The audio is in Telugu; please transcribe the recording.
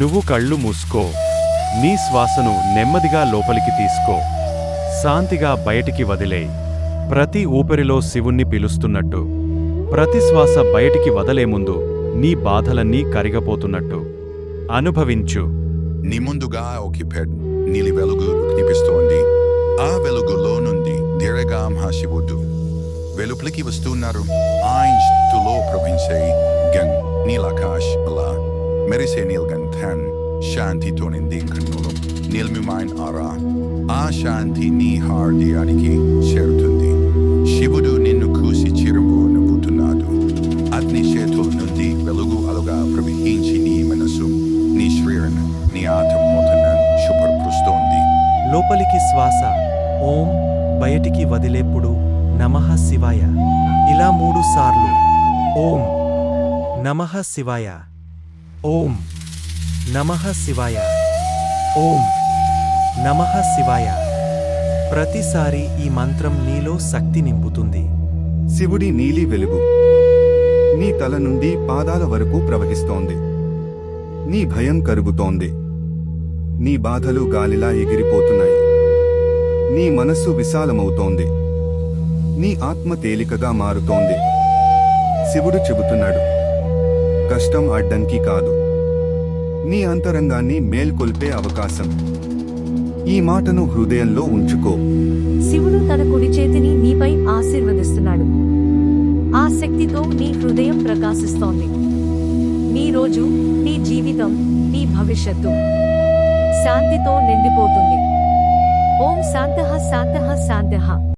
నువ్వు కళ్ళు మూసుకో. నీ శ్వాసను నెమ్మదిగా లోపలికి తీసుకో. శాంతిగా బయటికి వదిలేయి ప్రతి ఊపిరిలో శివుణ్ణి పిలుస్తున్నట్టు. ప్రతి శ్వాస బయటికి వదలే ముందు నీ బాధలన్నీ కరిగపోతున్నట్టు. అనుభవించు. నీ ముందుగా ఒక పెడ్ నీలి వెలుగు కనిపిస్తోంది ఆ వెలుగులో నుండి ధీరగా మహాశివుడు వెలుపలికి వస్తున్నారు. ఆయన ప్రవహించే గంగ్ నీలాకాష్ అలా. మెరిసే నీల్గన్ థన్ శాంతితో నింది కన్నులు నీల్మిమైన ఆరా ఆ శాంతి నీ హార్దియానికి చేరుతుంది శివుడు నిన్ను కూసి చిరుము నవ్వుతున్నాడు అగ్ని చేతుల నుండి వెలుగు అలుగా ప్రవహించి నీ మనసు నీ శ్రీరన్ నీ ఆత్మోతన శుభ్రపరుస్తోంది లోపలికి శ్వాస. ఓం బయటికి వదిలేప్పుడు నమః శివాయ. ఇలా మూడు సార్లు. ఓం నమః శివాయ. ఓం నమః శివాయ. ఓం నమః శివాయ. ప్రతిసారి ఈ మంత్రం నీలో శక్తి నింపుతుంది. శివుడి నీలి వెలుగు నీ తల నుండి పాదాల వరకు ప్రవహిస్తోంది. నీ భయం కరుగుతోంది. నీ బాధలు గాలిలా ఎగిరిపోతున్నాయి. నీ మనస్సు విశాలమవుతోంది. నీ ఆత్మ తేలికగా మారుతోంది. శివుడు చెబుతున్నాడు కష్టం అడ్డంకి కాదు. నీ అంతరంగాన్ని మేల్కొల్పే అవకాశం. ఈ మాటను హృదయంలో ఉంచుకో. శివుడు తన కుడి చేతిని నీపై ఆశీర్వదిస్తున్నాడు. ఆ శక్తితో నీ హృదయం ప్రకాశిస్తోంది. నీ రోజు నీ జీవితం నీ భవిష్యత్తు శాంతితో నిండిపోతుంది. ఓం శాంతః శాంత శాంత.